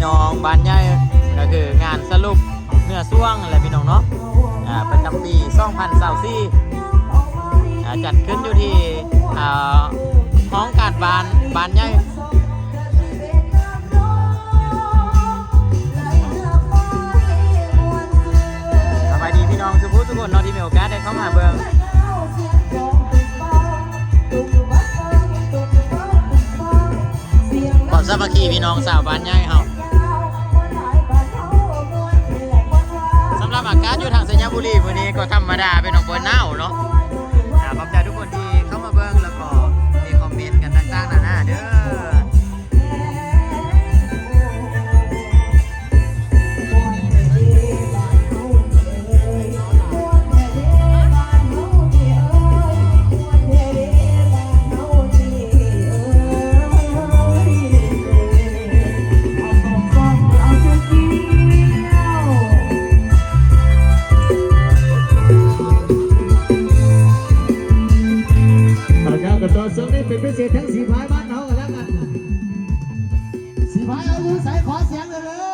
พี่น้องบ้านใหญ่ก็คืองานสรุปเนื้อส่วงอะไรพี่น้องเนาะอ่าประจำปี2024อ่าจัดขึ้นอยู่ที่อ่าห้องการบานบ้านใหญ่สบายดีพี่น้องทุกผู้ทุกคนเนาะที่มีโอกาสได้เข้ามาเบิ่งขอบสามัคคีพี่น้องสาวบ้านใหญ่เฮา อากาศอยู่ทางสัญญบุรีวันนี้ก็ธรรมดาเป็นของบนหนาวเนาะ บ้านเขากันแล้วกันสีพายเอาอยู่ใส่ขอเสียงเลยเลย